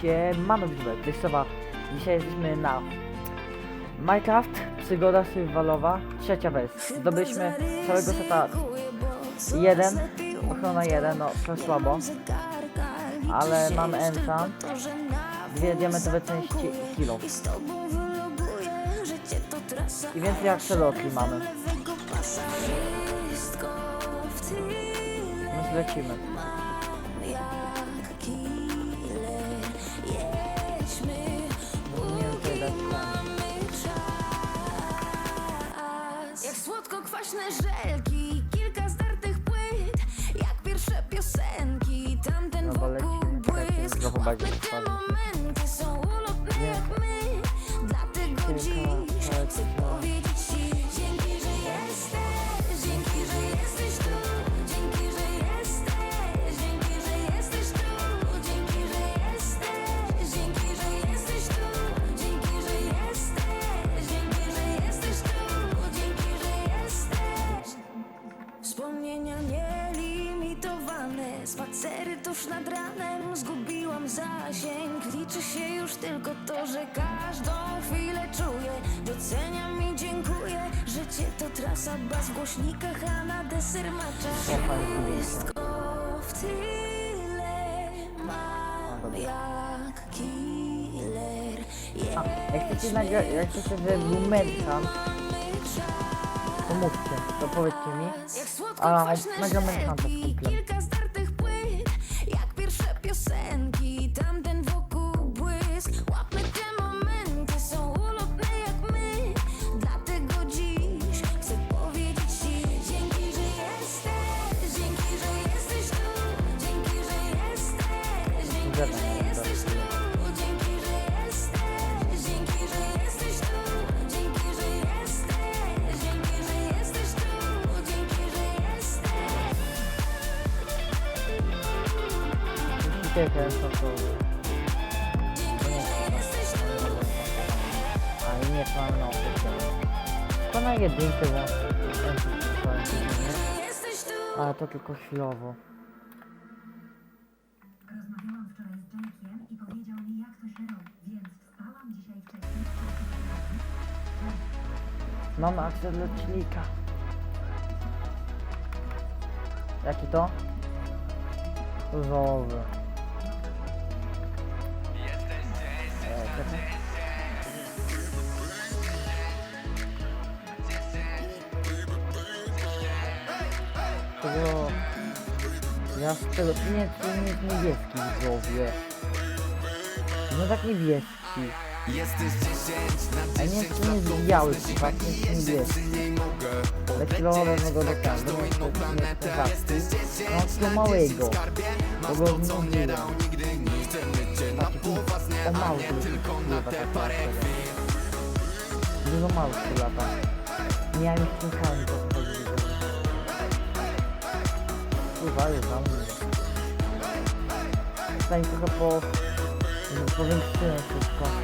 Siemano widzowie, to jest Sowa. Dzisiaj jesteśmy na Minecraft, przygoda survivalowa, trzecia wersja. Zdobyliśmy całego seta jeden, ochrona jeden, no trochę słabo, ale mamy enchant, dwie diamentowe części i kilo. I więcej akselotli mamy. No zlecimy. Słodko-kwaśne żelki, kilka zdartych płyt Jak pierwsze piosenki, tamten wokół błysk. Łapmy te momenty, są ulotne jak my Tuż nad ranem Zgubiłam zasięg. Liczy się już tylko to, że każdą chwilę czuję. Doceniam i dziękuję. Że cię to trasa bas w głośnikach A na deser macza Wszystko w tyle mam jak killer. A, jak chcecie nagra... jak chcecie, żeby był Manhunt, to powiedzcie mi. Jak A, słodko-kwaśne nagramy żelki, kupię. kilka jesteś Jeśli kręcą, to... A i nie mam na opiece. To na jedynkę. Jesteś tu Ale to tylko chwilowo. Mamy akcję lecznika. Jaki to? Różowy. Czekaj. Tego... Ja z tego... Nie, to nie jest niebieski widzowie. No tak niebieski. Jesteś 10 na A 10 nie, jest biały przypadek, jest niebieski. Ale chwilowego do każdego, jest nie No to małego. Bo go mówiłem. Taki o mały tylko na te parę Dużo małych lata. Miałem to wchodzić. Kurwa, jest za mnie. Tutaj trochę po... Powiększyłem wszystko.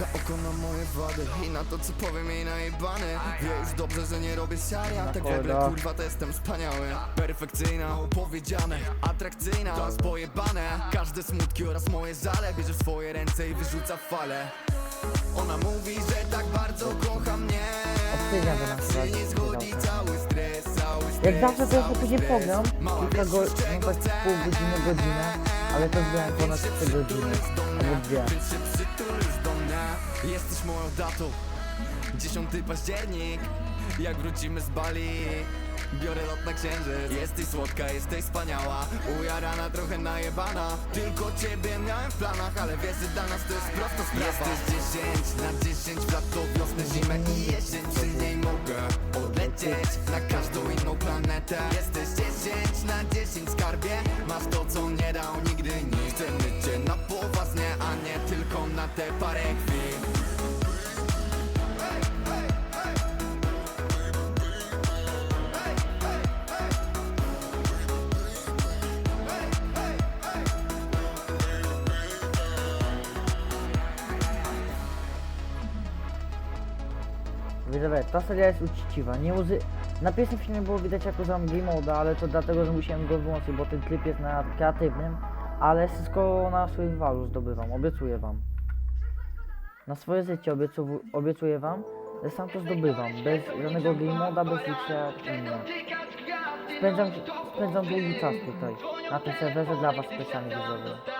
Przymyka oko na moje wady. I na to co powiem jej najebane Wie już dobrze, że nie robię siaria Tak w ogóle Dobra. kurwa to jestem wspaniały. Perfekcyjna, opowiedziane Atrakcyjna, to pojebane Każde smutki oraz moje żale Bierze w swoje ręce i wyrzuca fale. Ona mówi, że tak bardzo kocha mnie. Nam chyba Że nie zgodzi cały stres, cały stres Jak zawsze to sobie później pogram, kilka go, no tak pół godziny, godzinę, ale to zbieram ponad 3 godziny, albo dwie. Jesteś moją datą. 10 październik Jak wrócimy z Bali. Biorę lot na księżyc. Jesteś słodka, jesteś wspaniała. Ujarana, trochę najebana. Tylko ciebie miałem w planach Ale wiesz, że dla nas to jest prosta sprawa. Jesteś 10 na 10 w lato, wiosnę, zimę i jesień. Przy niej mogę odlecieć Na każdą inną planetę. Jesteś 10 na 10 skarbie. Masz to, co nie dał nigdy nikt. Chcemy cię na poważnie, a nie tylko na te parę chwil dobra, ta seria jest uczciwa, nie uzy... Na pierwszym filmie było widać jak używam game moda, ale to dlatego, że musiałem go wyłączyć, bo ten klip jest na kreatywnym, ale wszystko na survivalu zdobywam, obiecuję wam. Na swoje życie obiecu... obiecuję wam, że sam to zdobywam, bez żadnego game moda, bez liczenia Spędzam, spędzam długi czas tutaj, na tym serwerze dla was specjalnie widzowie.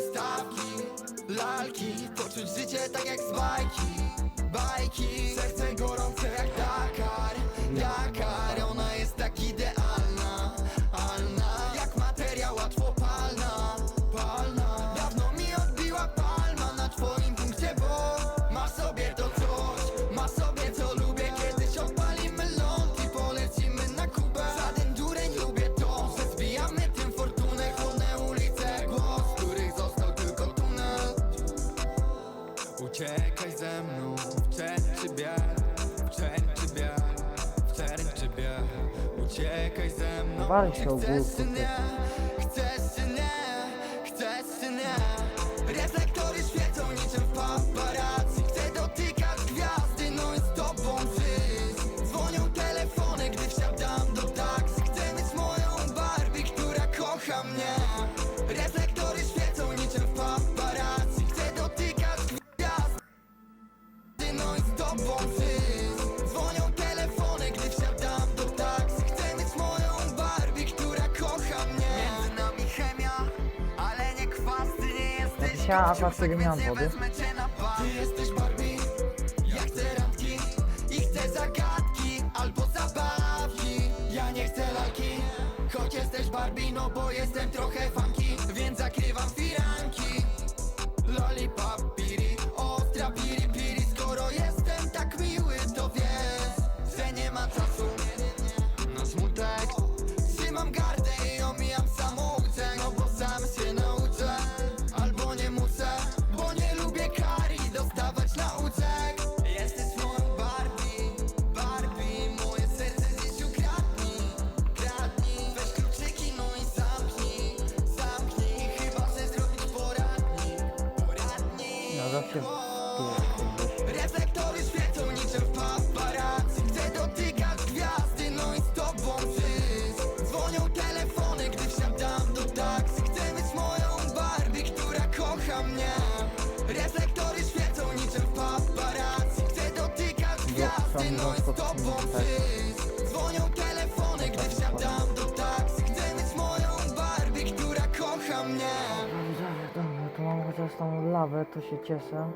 walki. Poczuć życie tak jak z bajki. Bajki. Serce Varın işte o bu. życia, a dlaczego nie mam wody? Jesteś ja chcę randki i chcę zagadki albo zabawki. Ja nie chcę lalki, choć jesteś Barbie, no bo jestem trochę fan. Czasami mam spotkać mnie tak. Dzwonią telefony, gdy wsiadam do taksy. Chcę mieć moją Barbie, która kocha mnie. Dobrze, dobrze, to mam chociaż tą lawę, to się cieszę.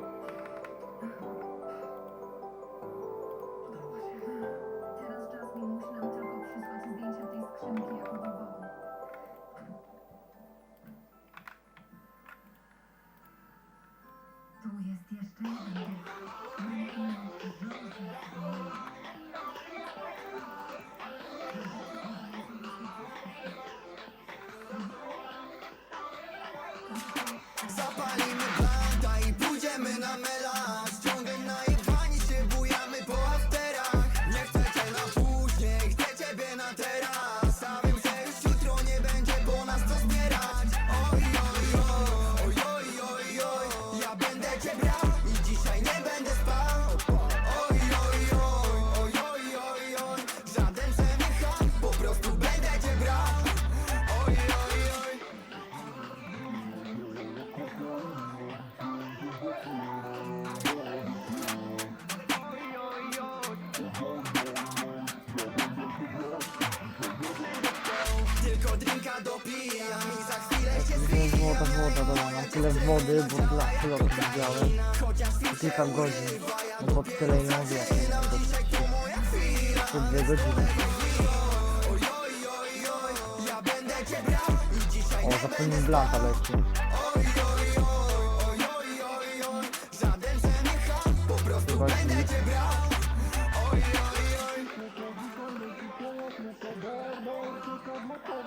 zadania. Mam tyle wody, bo dla chwilę widziałem. Kilka godzin. No bo tyle i mówię. Po dwie godziny. O, zapomniałem blanta leci.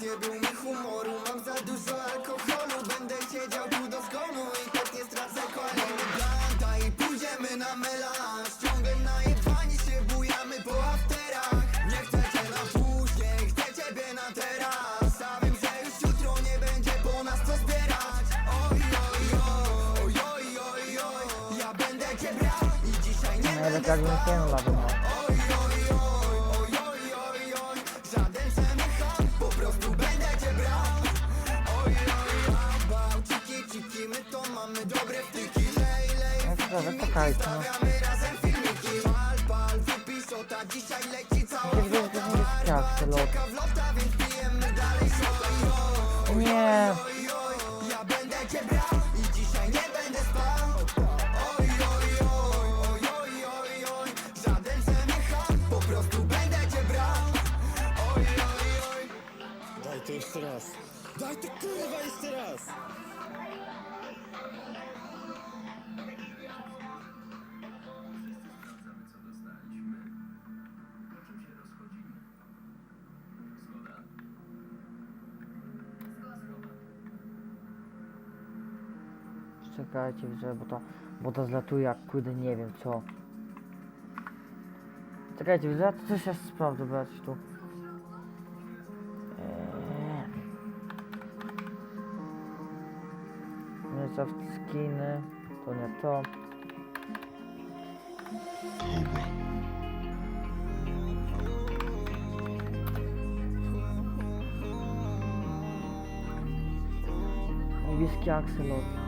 nie zjebił mi humoru Mam za dużo alkoholu Będę siedział tu do zgonu I tak nie stracę kolejny blanta I pójdziemy na melanż Ciągle najebani się bujamy po afterach. Nie chcecie na później Chcę ciebie na teraz. A wiem, że już jutro nie będzie po nas co zbierać. Oj, oj, oj, oj, oj, oj Ja będę cię brał I dzisiaj nie Nawet jakbym mamy dobre wtyki Lej, lej, No szczerze, czekajcie, no. stawiamy razem filmiki Pal, pal, wypij szota, dzisiaj leci cała nie lot. Czeka w lota, więc pijemy dalej szota Nie. Ja będę cię brał i dzisiaj nie będę spał Oj, oj, oj, oj, oj, oj, oj Żaden przemycha, po prostu będę cię brał Oj, oj, oj Daj to jeszcze raz. Daj to kurwa jeszcze raz! Czekajcie, że bo to, bo to zlatuje jak kurde nie wiem co. Czekajcie, ja to coś jeszcze sprawdzę, brać tu. Za skiny, to nie to. Niebieski akselot.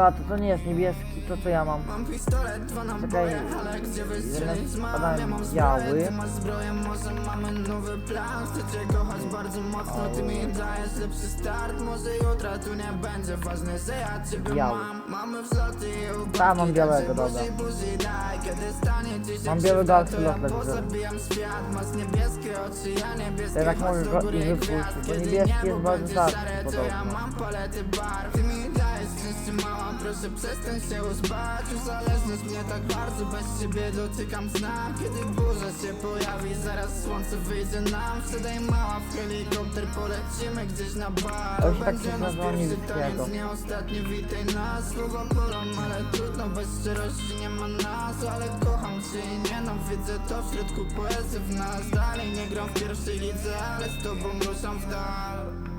A, to to nie jest niebieski, to co ja mam. Mam pistolet, dwa naboje, ale gdzie wystrzelić mam? Ja mam zbroję, ty masz zbroję, może mamy nowy plan Chcę kochać bardzo mocno, ty mi dajesz lepszy start Może jutra tu nie będzie ważne, że ja ciebie Biały. mam Mamy wzloty i upadki, Ta, mam białego, dobra. buzi, buzi, daj Kiedy stanie ci się Mam Lord, także- pozabijam świat Masz niebieskie oczy, ja niebieskie Ja tak mogę go góry i wypuścić, bo Kiedy niebieski jest bardzo rzadki szare, to ja podobno. mam palety barw Ty mi dajesz szczęście mała, proszę przestań się uzbać Uzależniasz mnie tak bardzo, bez ciebie dotykam dna Kiedy burza się pojawi, zaraz słońce wyjdzie nam. Wsiadaj mała w helikopter, polecimy gdzieś na bar. Się tak Będzie coś nasz nazywa pierwszy taniec, nie ostatni, witaj nas. Słowa bolą, ale trudno, bez szczerości nie ma nas. Ale kocham cię i nienawidzę, to w środku poezji w nas. Dalej nie gram w pierwszej lidze, ale z tobą ruszam w dal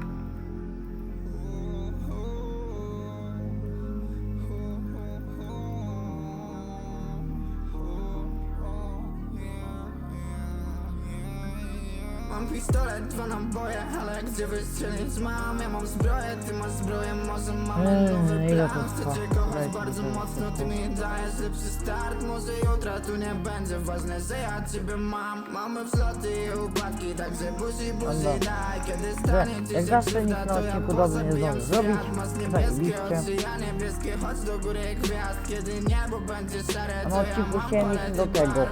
Mam pistolet, dwa naboje, ale gdzie wystrzelić mam? Ja mam zbroję, ty masz zbroję, może mamy Eee, nowy ile plan to Chcę trwa? cię kochać Dajcie bardzo mocno, ty mi dajesz lepszy start Może jutra tu nie będzie ważne, że ja ciebie mam Mamy wzloty i upadki, także buzi, buzi Dobra. daj Kiedy stanie ci jak się zawsze krzywda, na to ja odcinku dobrze nie pozabijam zrobić. świat Masz niebieskie Zajebiście. oczy, ja niebieskie, chodź do góry gwiazd Kiedy niebo będzie szare, A to na ja odcinku mam iść palety do tego.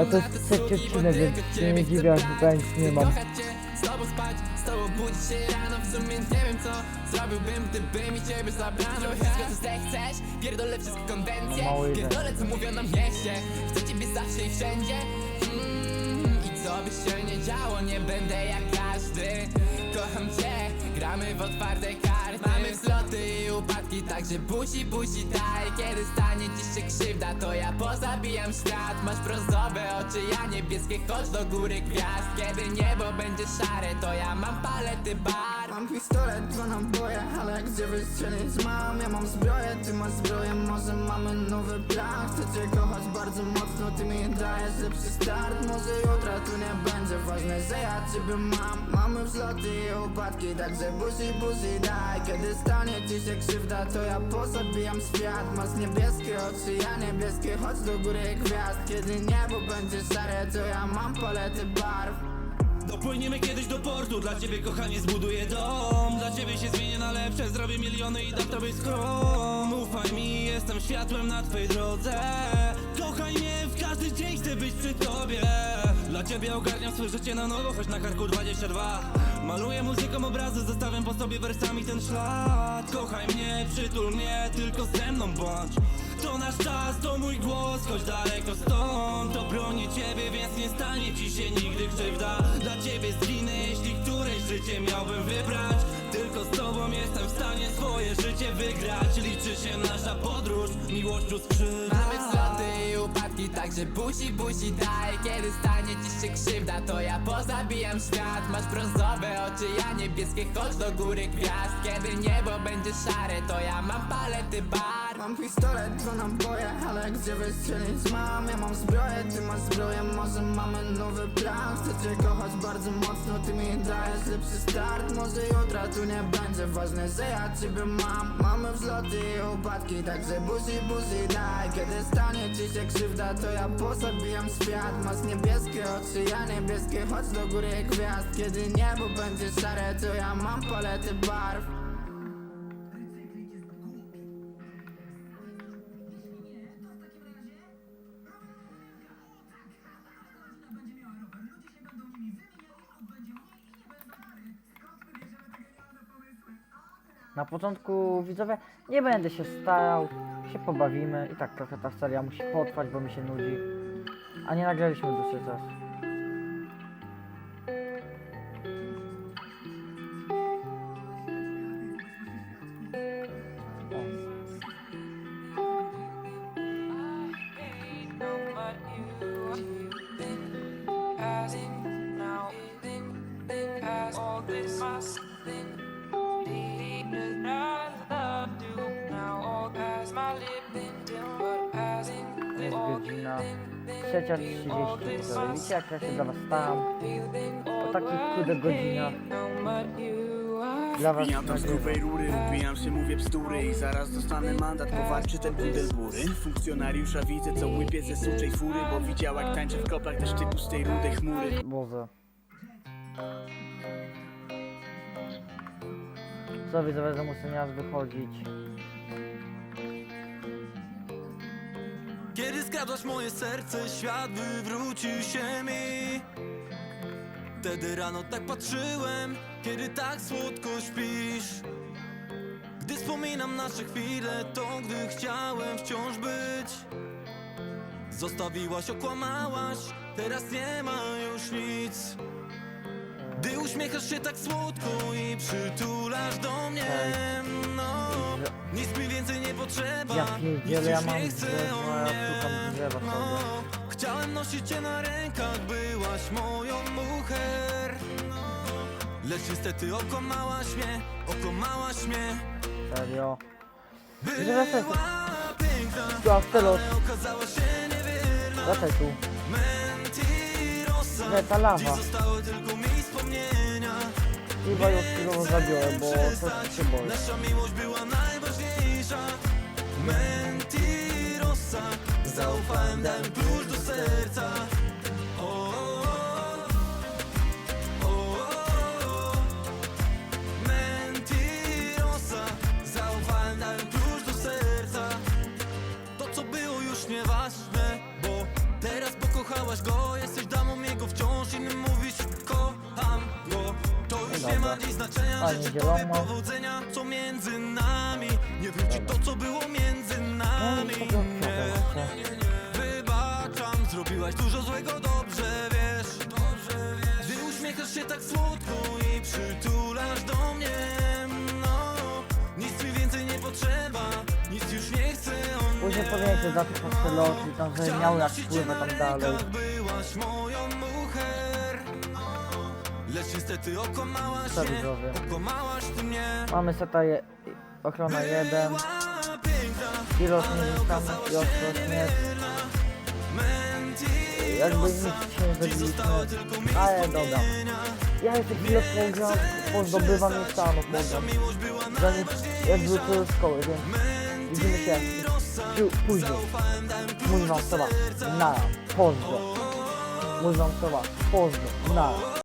A to jest trzeci odcinek, więc się nie dziwię, tutaj nic nie mam. Z tobą spać, z tobą budzić się rano W sumie nie wiem co zrobiłbym, gdyby mi ciebie zabrano Wszystko co zechcesz, pierdolę wszystkie konwencje jedzenia. Pierdolę co mówią na mieście Chcę ciebie zawsze i wszędzie mm, I co by się nie działo, nie będę jak każdy Kocham cię, gramy w otwarte karty także buzi, buzi daj Kiedy stanie ci się krzywda, to ja pozabijam świat. Masz brązowe oczy, ja niebieskie, chodź do góry gwiazd. Kiedy niebo będzie szare, to ja mam palety barw Mam pistolet, dwa naboje, ale gdzie wystrzelić mam? Ja mam zbroję, ty masz zbroję, może mamy nowy plan? Chcę cię kochać bardzo mocno, ty mi dajesz lepszy start. Może jutra tu nie będzie ważne, że ja ciebie mam. Mamy wzloty i upadki, także buzi, buzi daj. Kiedy stanie ci się krzywda, to ja pozabijam świat. Masz niebieskie oczy, ja niebieskie, chodź do góry gwiazd. Kiedy niebo będzie szare, to ja mam palety barw Dopłyniemy kiedyś do portu, dla ciebie kochanie zbuduję dom. Dla ciebie się zmienię na lepsze, zrobię miliony i dam tobie skrom. Ufaj mi, jestem światłem na twojej drodze. Kochaj mnie, w każdy dzień chcę być przy tobie. Dla ciebie ogarniam swoje życie na nowo, choć na karku 22 Maluję muzyką obrazy, zostawiam po sobie wersami ten ślad. Kochaj mnie, przytul mnie, tylko ze mną bądź To nasz czas, to mój głos, choć daleko stąd. To bronię ciebie, więc nie stanie ci się nigdy krzywda. Dla ciebie zginę, jeśli któreś życie miałbym wybrać. Tylko z tobą jestem w stanie swoje życie wygrać. Liczy się nasza podróż, miłością skrzydła Mamy wzloty i upadki, także buzi, buzi daj. Kiedy stanie ci się krzywda, to ja pozabijam świat. Masz brązowe oczy, ja niebieskie, chodź do góry gwiazd. Kiedy niebo będzie szare, to ja mam palety bar Mam pistolet, dwa naboje, ale gdzie wystrzelić mam? Ja mam zbroję, ty masz zbroję, może mamy nowy plan? Chcę cię kochać bardzo mocno, ty mi dajesz lepszy start. Może jutra tu nie będzie ważne, że ja ciebie mam. Mamy wzloty i upadki, także buzi, buzi daj. Kiedy stanie ci się krzywda, to ja pozabijam świat. Masz niebieskie oczy, ja niebieskie, chodź do góry gwiazd. Kiedy niebo będzie szare, to ja mam palety barw Na początku widzowie nie będę się starał, się pobawimy i tak trochę ta seria musi potrwać, bo mi się nudzi. A nie nagraliśmy dłuższy czas. 3.30, widzicie jak ja się dla was stałam po takich kurde godzinach. Dla was Wbijam tam z grubej rury, ubijam się, mówię bzdury I zaraz dostanę mandat, powalczy ten burdel góry. Funkcjonariusza widzę, co łypie ze suczej fury Bo widział jak tańczę w koplach też typu rudej chmury. Boże. Co widzowie, że muszę nieraz wychodzić. Kiedy skradłaś moje serce, świat wywrócił się mi. Wtedy rano tak patrzyłem, kiedy tak słodko śpisz. Gdy wspominam nasze chwile, to gdy chciałem wciąż być. Zostawiłaś, okłamałaś, teraz nie ma już nic. Gdy uśmiechasz się tak słodko i przytulasz do mnie No, Ja pierdzielę, ja mam drzewo, ja szukam drzewa sobie. Chciałem nosić cię na rękach, byłaś moją mucher Lecz niestety okłamałaś mnie, okłamałaś mnie Serio. Była piękna, ale okazała się niewierna Wracaj tu. Mentirosa Nie, ta lawa. Dziś zostały tylko mi wspomnienia Chyba już chwilowo zabiorę, bo coś się boję. Nasza miłość była najważniejsza Mentirosa Zaufałem, dałem klucz do serca. O, o, o, o. Mentirosa Zaufałem, dałem klucz do serca. To co było już nieważne Bo teraz pokochałaś go. Jesteś damą jego wciąż Innym mówisz kocham go. To już nie ma dziś znaczenia tobie powodzenia Zrobiłaś dużo złego, dobrze wiesz. Gdy uśmiechasz się tak słodko I przytulasz do mnie No Nic mi więcej nie potrzeba Nic już nie chcę o Później powiecie za tych pasteloty, tam że miał jak wpływę tam dalej. Byłaś moją mucher. Lecz niestety okłamałaś Co mnie widzowie? Okłamałaś ty mnie. Mamy seta je, ochrona 1, Była piękna pilot niezyskany i ostrość nie. Jakby nic nie zrobiliśmy, ale dobra. Ja jeszcze chwilę pogram, pozdobywam jej stanów, mogę. Zanim jak wrócę do szkoły, więc widzimy się później. Mój wam słowa, na, pozdro. Mój wam słowa, pozdro, na.